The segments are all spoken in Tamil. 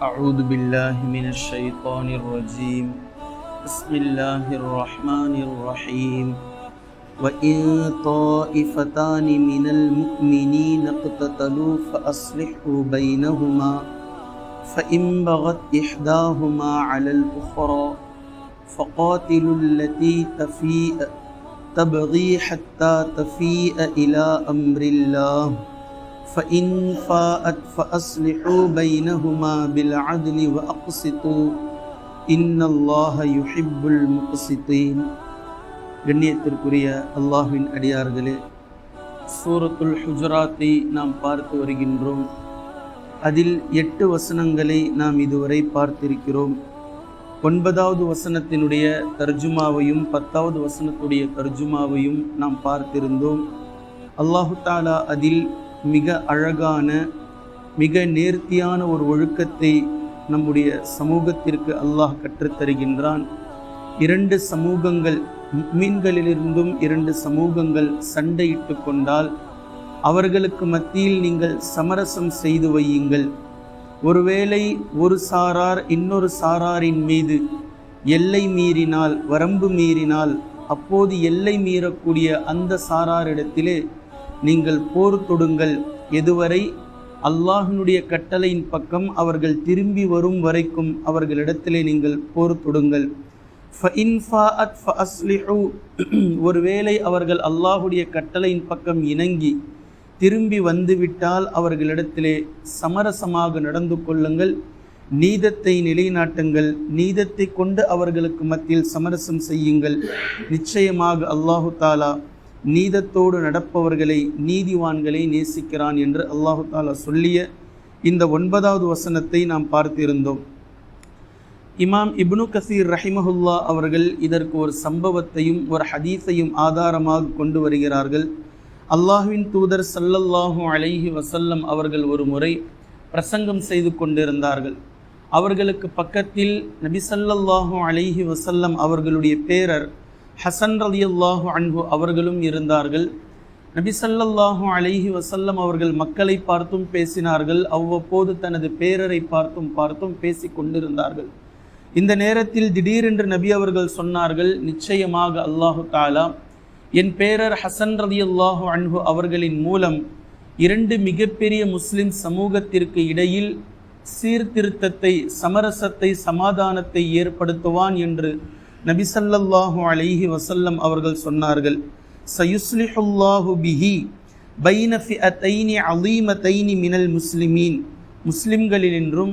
أعوذ بالله من الشيطان الرجيم. بسم الله الرحمن الرحيم. وإن طائفتان من المؤمنين اقتتلوا فأصلحوا بينهما فإن بغت إحداهما على الأخرى فقاتلوا التي تفيء تبغي حتى تفيء إلى أمر الله. فإن فاءت فأصلحوا بينهما بالعدل وأقسطوا إن الله يحب المقسطين கண்ணியத்திற்குரிய அல்லாஹ்வின் அடியார்களே சூரத்துல் ஹுஜராத்தை நாம் பார்த்து வருகின்றோம் அதில் எட்டு வசனங்களை நாம் இதுவரை பார்த்திருக்கிறோம் ஒன்பதாவது வசனத்தினுடைய தர்ஜுமாவையும் பத்தாவது வசனத்துடைய தர்ஜுமாவையும் நாம் பார்த்திருந்தோம் அல்லாஹு தாலா அதில் மிக அழகான மிக நேர்த்தியான ஒரு ஒழுக்கத்தை நம்முடைய சமூகத்திற்கு அல்லாஹ் கற்றுத்தருகின்றான். இரண்டு சமூகங்கள் மீன்களிலிருந்தும் இரண்டு சமூகங்கள் சண்டையிட்டு கொண்டால் அவர்களுக்கு மத்தியில் நீங்கள் சமரசம் செய்து வையுங்கள். ஒருவேளை ஒரு சாரார் இன்னொரு சாராரின் மீது எல்லை மீறினால் வரம்பு மீறினால் அப்போது எல்லை மீறக்கூடிய அந்த சாராரிடத்திலே நீங்கள் போர் தொடுங்கள். எதுவரை அல்லாஹினுடைய கட்டளையின் பக்கம் அவர்கள் திரும்பி வரும் வரைக்கும் அவர்களிடத்திலே நீங்கள் போர் தொடுங்கள். ஒருவேளை அவர்கள் அல்லாஹுடைய கட்டளையின் பக்கம் இணங்கி திரும்பி வந்துவிட்டால் அவர்களிடத்திலே சமரசமாக நடந்து கொள்ளுங்கள். நீதத்தை நிலைநாட்டுங்கள். நீதத்தை கொண்டு அவர்களுக்கு மத்தியில் சமரசம் செய்யுங்கள். நிச்சயமாக அல்லாஹு தாலா நீதத்தோடு நடப்பவர்களை நீதிவான்களை நேசிக்கிறான் என்று அல்லாஹு தாலா சொல்லிய இந்த ஒன்பதாவது வசனத்தை நாம் பார்த்திருந்தோம். இமாம் இப்னு கசீர் ரஹிமஹுல்லா அவர்கள் இதற்கு ஒரு சம்பவத்தையும் ஒரு ஹதீஸையும் ஆதாரமாக கொண்டு வருகிறார்கள். அல்லாஹுவின் தூதர் சல்லல்லாஹூ அலைஹி வசல்லம் அவர்கள் ஒரு முறை பிரசங்கம் செய்து கொண்டிருந்தார்கள். அவர்களுக்கு பக்கத்தில் நபி சல்லல்லாஹூ அலைஹி வசல்லம் அவர்களுடைய பேரர் ஹசன் ரலியல்லாஹு அன்ஹு அவர்களும் இருந்தார்கள். நபி சல்லல்லாஹு அலைஹி வசல்லம் அவர்கள் மக்களை பார்த்தும் பேசினார்கள். அவ்வப்போது தனது பேரரை பார்த்தும் பார்த்தும் பேசி கொண்டிருந்தார்கள். இந்த நேரத்தில் திடீரென்று நபி அவர்கள் சொன்னார்கள் நிச்சயமாக அல்லாஹு தாலா என் பேரர் ஹசன் ரதி அல்லாஹு அன்ஹு அவர்களின் மூலம் இரண்டு மிகப்பெரிய முஸ்லிம் சமூகத்திற்கு இடையில் சீர்திருத்தத்தை சமரசத்தை சமாதானத்தை ஏற்படுத்துவான் என்று நபிசல்லாஹு அலைஹி வசல்லம் அவர்கள் சொன்னார்கள் சயுஸ்லிஹுல்லாஹு பிஹி பைனஃபி அத்தைனி அலீமத்தைனி மினல் முஸ்லிமீன். முஸ்லிம்களினின்றும்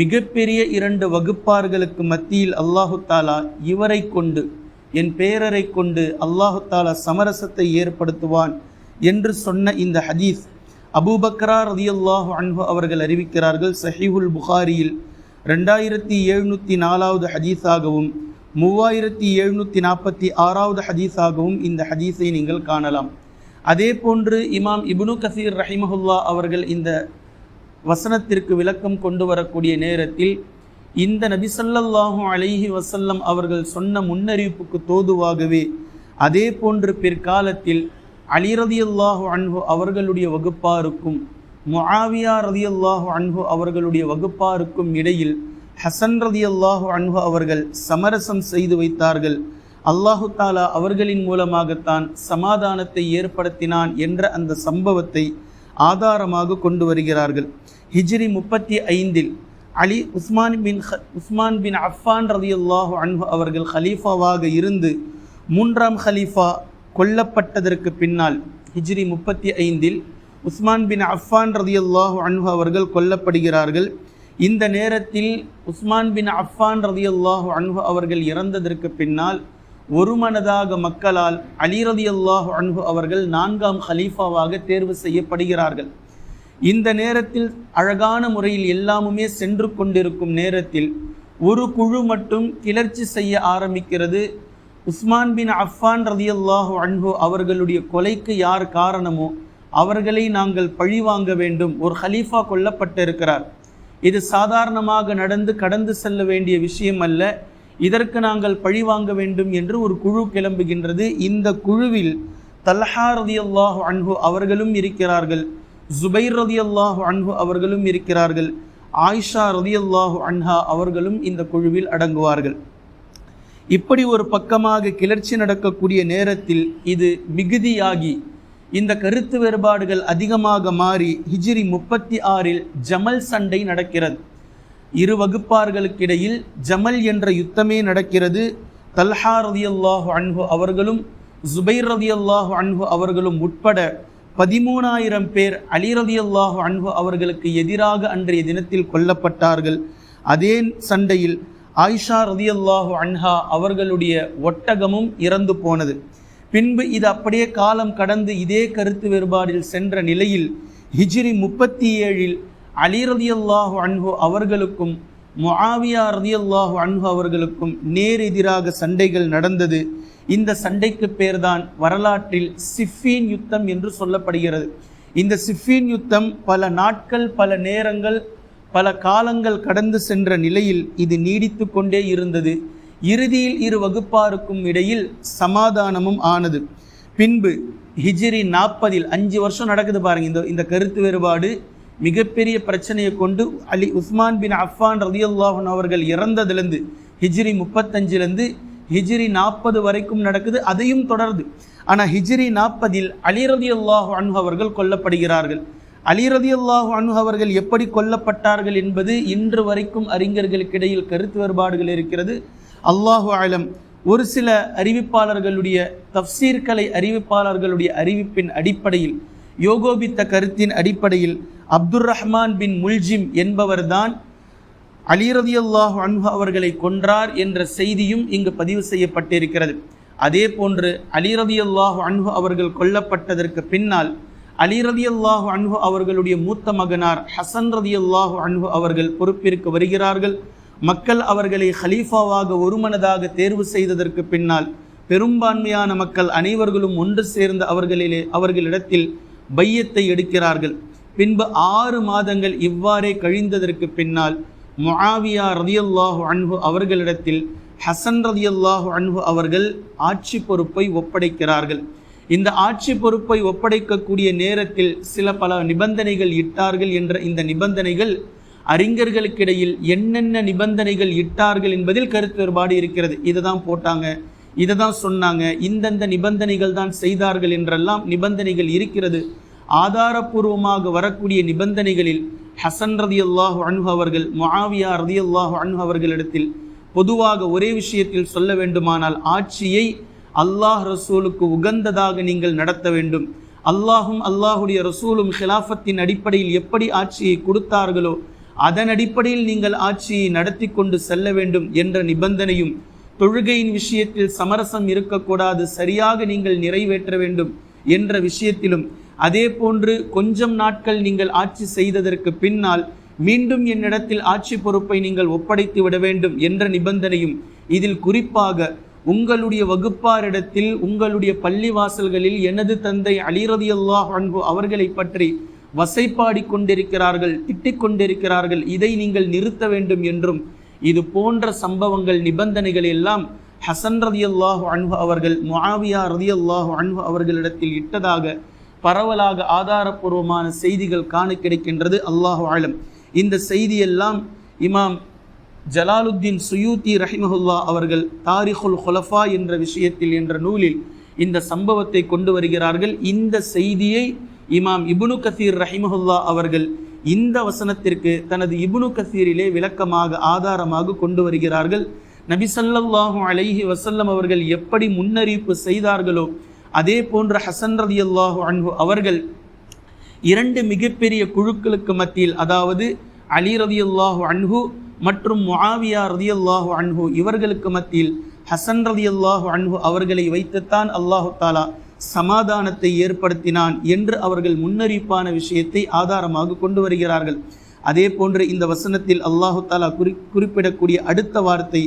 மிகப்பெரிய இரண்டு வகுப்பார்களுக்கு மத்தியில் அல்லாஹு தாலா இவரை கொண்டு என் பேரரை கொண்டு அல்லாஹு தாலா சமரசத்தை ஏற்படுத்துவான் என்று சொன்ன இந்த ஹதீஸ் அபூபக்ரா ரதியுல்லாஹு அன்ஹு அவர்கள் அறிவிக்கிறார்கள். சஹீஹுல் புகாரியில் ரெண்டாயிரத்தி எழுநூற்றி நாலாவது ஹதீஸாகவும் மூவாயிரத்தி எழுநூற்றி நாற்பத்தி ஆறாவது ஹதீஸாகவும் இந்த ஹதீஸை நீங்கள் காணலாம். அதே போன்று இமாம் இப்னு கசீர் ரஹிமஹுல்லா அவர்கள் இந்த வசனத்திற்கு விளக்கம் கொண்டு வரக்கூடிய நேரத்தில் இந்த நபிசல்லாஹூ அலைஹி வசல்லம் அவர்கள் சொன்ன முன்னறிவிப்புக்கு தோதுவாகவே அதே போன்று பிற்காலத்தில் அலி ரதியல்லாஹு அன்ஹு அவர்களுடைய வகுப்பாருக்கும் முஆவியா ரதியல்லாஹு அன்ஹு அவர்களுடைய வகுப்பாருக்கும் இடையில் ஹசன் ரதியல்லாஹு அன்ஹு அவர்கள் சமரசம் செய்து வைத்தார்கள். அல்லாஹு தாலா அவர்களின் மூலமாகத்தான் சமாதானத்தை ஏற்படுத்தினான் என்ற அந்த சம்பவத்தை ஆதாரமாக கொண்டு வருகிறார்கள். ஹிஜ்ரி முப்பத்தி ஐந்தில் அலி உஸ்மான் பின் உஸ்மான் பின் அஃபான் ரதியுல்லாஹு அன்ஹு அவர்கள் ஹலீஃபாவாக இருந்து மூன்றாம் ஹலீஃபா கொல்லப்பட்டதற்கு பின்னால் ஹிஜ்ரி முப்பத்தி ஐந்தில் உஸ்மான் பின் அஃபான் ரதியுல்லாஹு அன்ஹு அவர்கள் கொல்லப்படுகிறார்கள். இந்த நேரத்தில் உஸ்மான் பின் அஃபான் ரதியுல்லாஹு அன்ஹு அவர்கள் இறந்ததற்கு பின்னால் ஒருமனதாக மக்களால் அலி ரதியுல்லாஹு அன்ஹு அவர்கள் நான்காம் ஹலீஃபாவாக தேர்வு செய்யப்படுகிறார்கள். இந்த நேரத்தில் அழகான முறையில் எல்லாமுமே சென்று கொண்டிருக்கும் நேரத்தில் ஒரு குழு மட்டும் கிளர்ச்சி செய்ய ஆரம்பிக்கிறது. உஸ்மான் பின் அஃபான் ரதியல்லாஹு அன்பு அவர்களுடைய கொலைக்கு யார் காரணமோ அவர்களை நாங்கள் பழிவாங்க வேண்டும். ஒரு ஹலீஃபா கொல்லப்பட்டிருக்கிறார். இது சாதாரணமாக நடந்து கடந்து செல்ல வேண்டிய விஷயம் அல்ல. இதற்கு நாங்கள் பழிவாங்க வேண்டும் என்று ஒரு குழு கிளம்புகின்றது. இந்த குழுவில் தல்ஹா ரதியல்லாஹு அன்ஹு அவர்களும் இருக்கிறார்கள். ஜுபைர் ரதியல்லாஹு அன்ஹு அவர்களும் இருக்கிறார்கள். ஆயிஷா ரதியல்லாஹு அன்ஹா அவர்களும் இந்த குழுவில் அடங்குவார்கள். இப்படி ஒரு பக்கமாக கிளர்ச்சி நடக்கக்கூடிய நேரத்தில் இது மிகுதியாகி இந்த கருத்து வேறுபாடுகள் அதிகமாக மாறி ஹிஜ்ரி முப்பத்தி ஆறில் ஜமல் சண்டை நடக்கிறது. இரு வகுப்பார்களுக்கிடையில் ஜமல் என்ற யுத்தமே நடக்கிறது. தல்ஹா ரதியல்லாஹு அன்ஹு அவர்களும் ஜுபைர் ரதியல்லாஹு அன்ஹு அவர்களும் உட்பட பதிமூணாயிரம் பேர் அலி ரதியல்லாஹு அன்ஹு அவர்களுக்கு எதிராக அன்றைய தினத்தில் கொல்லப்பட்டார்கள். அதே சண்டையில் ஆயிஷா ரதியல்லாஹு அன்ஹா அவர்களுடைய ஒட்டகமும் இறந்து போனது. பின்பு இது அப்படியே காலம் கடந்து இதே கருத்து வேறுபாடில் சென்ற நிலையில் ஹிஜ்ரி முப்பத்தி ஏழில் அலி ரதியல்லாஹு அன்ஹு அவர்களுக்கும் முஆவியா ரதியல்லாஹு அன்ஹு அவர்களுக்கும் நேர் எதிராக சண்டைகள் நடந்தது. இந்த சண்டைக்கு பேர்தான் வரலாற்றில் சிஃபீன் யுத்தம் என்று சொல்லப்படுகிறது. இந்த சிஃபீன் யுத்தம் பல நாட்கள் பல நேரங்கள் பல காலங்கள் கடந்து சென்ற நிலையில் இது நீடித்து கொண்டே இருந்தது. இறுதியில் இரு வகுப்பாருக்கும் இடையில் சமாதானமும் ஆனது. பின்பு ஹிஜ்ரி நாற்பதில் அஞ்சு வருஷம் நடக்குது பாருங்க. இந்த இந்த கருத்து வேறுபாடு மிகப்பெரிய பிரச்சனையை கொண்டு அலி உஸ்மான் பின் அஃபான் ரதியுல்லாஹன் அவர்கள் இறந்ததுலேருந்து ஹிஜ்ரி முப்பத்தஞ்சிலேருந்து ஹிஜ்ரி நாற்பது வரைக்கும் நடக்குது அதையும் தொடருது ஆனால் ஹிஜ்ரி நாற்பதில் அலி ரதியுல்லாஹு அன்ஹு அவர்கள் கொல்லப்படுகிறார்கள். அலி ரதியுல்லாஹு அன்ஹு அவர்கள் எப்படி கொல்லப்பட்டார்கள் என்பது இன்று வரைக்கும் அறிஞர்களுக்கிடையில் கருத்து வேறுபாடுகள் இருக்கிறது. அல்லாஹு ஆலம் ஒரு சில அறிவிப்பாளர்களுடைய தப்சீர்கலை அறிவிப்பாளர்களுடைய அறிவிப்பின் அடிப்படையில் யோகோபித்த கருத்தின் அடிப்படையில் அப்துர் ரஹ்மான் பின் முல்ஜிம் என்பவர்தான் அலிரதி ரதியல்லாஹு அன்ஹு அவர்களை கொன்றார் என்ற செய்தியும் இங்கு பதிவு செய்யப்பட்டிருக்கிறது. அதே போன்று அலிரதி ரதியல்லாஹு அன்ஹு அவர்கள் கொல்லப்பட்டதற்கு பின்னால் அலிரதி ரதியல்லாஹு அன்ஹு அவர்களுடைய மூத்த மகனார் ஹசன் ரதியல்லாஹு அன்ஹு அவர்கள் பொறுப்பிற்கு வருகிறார்கள். மக்கள் அவர்களை ஹலீஃபாவாக ஒருமனதாக தேர்வு செய்ததற்கு பின்னால் பெரும்பான்மையான மக்கள் அனைவர்களும் ஒன்று சேர்ந்த அவர்களிலே அவர்களிடத்தில் பையத்தை எடுக்கிறார்கள். பின்பு ஆறு மாதங்கள் இவ்வாறே கழிந்ததற்கு பின்னால் முஆவியா ரதியல்லாஹு அன்பு அவர்களிடத்தில் ஹசன் ரதியல்லாஹு அன்பு அவர்கள் ஆட்சி பொறுப்பை ஒப்படைக்கிறார்கள். இந்த ஆட்சி பொறுப்பை ஒப்படைக்கக்கூடிய நேரத்தில் சில பல நிபந்தனைகள் இட்டார்கள் என்ற இந்த நிபந்தனைகள் அறிஞர்களுக்கிடையில் என்னென்ன நிபந்தனைகள் இட்டார்கள் என்பதில் கருத்து வேறுபாடு இருக்கிறது. இதை தான் போட்டாங்க. இதை தான் சொன்னாங்க. இந்தந்த நிபந்தனைகள் தான் செய்தார்கள் என்றெல்லாம் நிபந்தனைகள் இருக்கிறது. ஆதாரபூர்வமாக வரக்கூடிய நிபந்தனைகளில் ஹசன் ரதி அல்லாஹ் அன்ஹு அவர்கள் முஆவியா ரதி அல்லாஹ் அன்ஹு அவர்களிடத்தில் பொதுவாக ஒரே விஷயத்தில் சொல்ல வேண்டுமானால் ஆட்சியை அல்லாஹ் ரசூலுக்கு உகந்ததாக நீங்கள் நடத்த வேண்டும். அல்லாஹும் அல்லாஹுடைய ரசூலும் ஹிலாஃபத்தின் அடிப்படையில் எப்படி ஆட்சியை கொடுத்தார்களோ அதன் அடிப்படையில் நீங்கள் ஆட்சியை நடத்தி கொண்டு செல்ல வேண்டும் என்ற நிபந்தனையும் தொழுகையின் விஷயத்தில் சமரசம் இருக்கக்கூடாது சரியாக நீங்கள் நிறைவேற்ற வேண்டும் என்ற விஷயத்திலும் அதே போன்று கொஞ்சம் நாட்கள் நீங்கள் ஆட்சி செய்ததற்கு பின்னால் மீண்டும் என்னிடத்தில் ஆட்சி பொறுப்பை நீங்கள் ஒப்படைத்து விட வேண்டும் என்ற நிபந்தனையும் இதில் குறிப்பாக உங்களுடைய வகுப்பாரிடத்தில் உங்களுடைய பள்ளிவாசல்களில் எனது தந்தை அலிரதி அல்லாஹ் அன்பு அவர்களை பற்றி வசைப்பாடி கொண்டிருக்கிறார்கள் திட்டிக் கொண்டிருக்கிறார்கள் இதை நீங்கள் நிறுத்த வேண்டும் என்றும் இது போன்ற சம்பவங்கள் நிபந்தனைகள் எல்லாம் ஹசன் ரதி அல்லாஹு அன்பு அவர்கள் முஆவியா ரதி அல்லாஹு அன்பு அவர்களிடத்தில் இட்டதாக பரவலாக ஆதாரப்பூர்வமான செய்திகள் காண கிடைக்கின்றது. அல்லாஹு ஆலம் இந்த செய்தியெல்லாம் இமாம் ஜலாலுத்தீன் சுயூத்தி ரஹிமஹுல்லா அவர்கள் தாரிஹுல் ஹுலஃபா என்ற விஷயத்தில் என்ற நூலில் இந்த சம்பவத்தை கொண்டு வருகிறார்கள். இந்த செய்தியை இமாம் இபுனு கசீர் ரஹிமஹுல்லா அவர்கள் இந்த வசனத்திற்கு தனது இபுனு கசீரிலே விளக்கமாக ஆதாரமாக கொண்டு வருகிறார்கள். நபி ஸல்லல்லாஹு அலைஹி வசல்லம் அவர்கள் எப்படி முன்னறிவிப்பு செய்தார்களோ அதே போன்ற ஹசன் ரதி ரதியல்லாஹு அன்பு அவர்கள் இரண்டு மிகப்பெரிய குழுக்களுக்கு மத்தியில் அதாவது அலி ரதி ரதியல்லாஹு அன்ஹு மற்றும் முஆவியா ரதியல்லாஹு அன்ஹு இவர்களுக்கு மத்தியில் ஹசன் ரதி ரதியல்லாஹு அன்ஹு அவர்களை வைத்துத்தான் அல்லாஹு தாலா சமாதானத்தை ஏற்படுத்தினான் என்று அவர்கள் முன்னறிவிப்பான விஷயத்தை ஆதாரமாக கொண்டு வருகிறார்கள். அதே போன்று இந்த வசனத்தில் அல்லாஹு தாலா குறி குறிப்பிடக்கூடிய அடுத்த வார்த்தை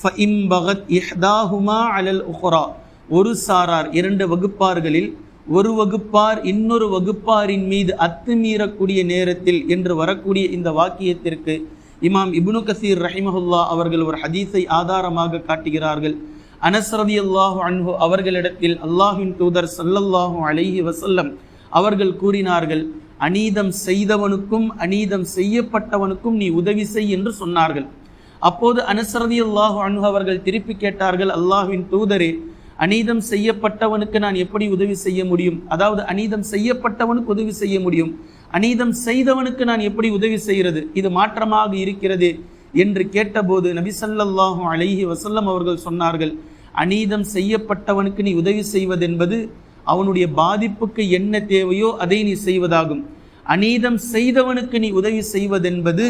ஃபஇம் பகத் இஹ்தாஹுமா அலல் உஹ்ரா. ஒரு சாரார் இரண்டு வகுப்பார்களில் ஒரு வகுப்பார் இன்னொரு வகுப்பாரின் மீது அத்துமீறக்கூடிய நேரத்தில் என்று வரக்கூடிய இந்த வாக்கியத்திற்கு இமாம் இப்னு கசீர் ரஹிமஹுல்லா அவர்கள் ஒரு ஹதீஸை ஆதாரமாக காட்டுகிறார்கள். அனஸ் அல்லாஹு அன்பு அவர்களிடத்தில் அல்லாஹின் தூதர் சல்லல்லாஹு அலைஹி வசல்லம் அவர்கள் கூறினார்கள் அநீதம் செய்தவனுக்கும் அநீதம் செய்யப்பட்டவனுக்கும் நீ உதவி செய் என்று சொன்னார்கள். அப்போது அனுசரதி அல்லாஹு அன்பு அவர்கள் திருப்பி கேட்டார்கள் அல்லாஹின் தூதரே அநீதம் செய்யப்பட்டவனுக்கு நான் எப்படி உதவி செய்ய முடியும்? அதாவது அநீதம் செய்யப்பட்டவனுக்கு உதவி செய்ய முடியும்? அநீதம் செய்தவனுக்கு நான் எப்படி உதவி செய்கிறது இது மாற்றமாக இருக்கிறது என்று கேட்டபோது நபிசல்லாஹு அலைஹி வசல்லம் அவர்கள் சொன்னார்கள் அநீதம் செய்யப்பட்டவனுக்கு நீ உதவி செய்வதென்பது அவனுடைய பாதிப்புக்கு என்ன தேவையோ அதை நீ செய்வதாகும். அநீதம் செய்தவனுக்கு நீ உதவி செய்வதென்பது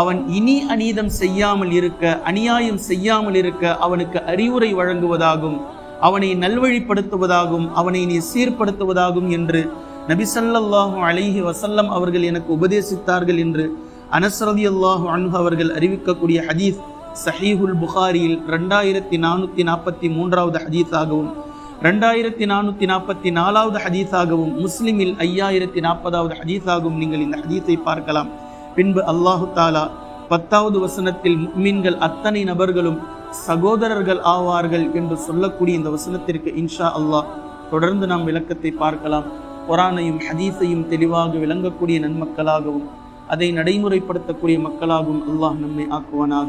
அவன் இனி அநீதம் செய்யாமல் இருக்க அநியாயம் செய்யாமல் இருக்க அவனுக்கு அறிவுரை வழங்குவதாகும். அவனை நல்வழிப்படுத்துவதாகும் அவனை நீ சீர்படுத்துவதாகும் என்று நபிசல்லாஹு அலைஹி வசல்லம் அவர்கள் எனக்கு உபதேசித்தார்கள் என்று அனசரதி அல்லாஹு அன்ஹு அவர்கள் அறிவிக்கக்கூடிய ஹதீஸ் சஹீஹுல் புகாரியில் ரெண்டாயிரத்தி நானூற்றி நாற்பத்தி மூன்றாவது ஹதீஸாகவும் ரெண்டாயிரத்தி நானூற்றி நாற்பத்தி நாலாவது ஹதீஸாகவும் முஸ்லிமில் ஐயாயிரத்தி நாற்பதாவது ஹதீஸாகவும் நீங்கள் இந்த ஹதீஸை பார்க்கலாம். பின்பு அல்லாஹு தாலா பத்தாவது வசனத்தில் மீன்கள் அத்தனை நபர்களும் சகோதரர்கள் ஆவார்கள் என்று சொல்லக்கூடிய இந்த வசனத்திற்கு இன்ஷா அல்லாஹ் தொடர்ந்து நாம் விளக்கத்தை பார்க்கலாம். குரானையும் ஹதீஸையும் தெளிவாக விளங்கக்கூடிய நன்மக்களாகவும் அதை நடைமுறைப்படுத்தக்கூடிய மக்களாகவும் அல்லாஹ் நம்மை ஆக்குவானாக.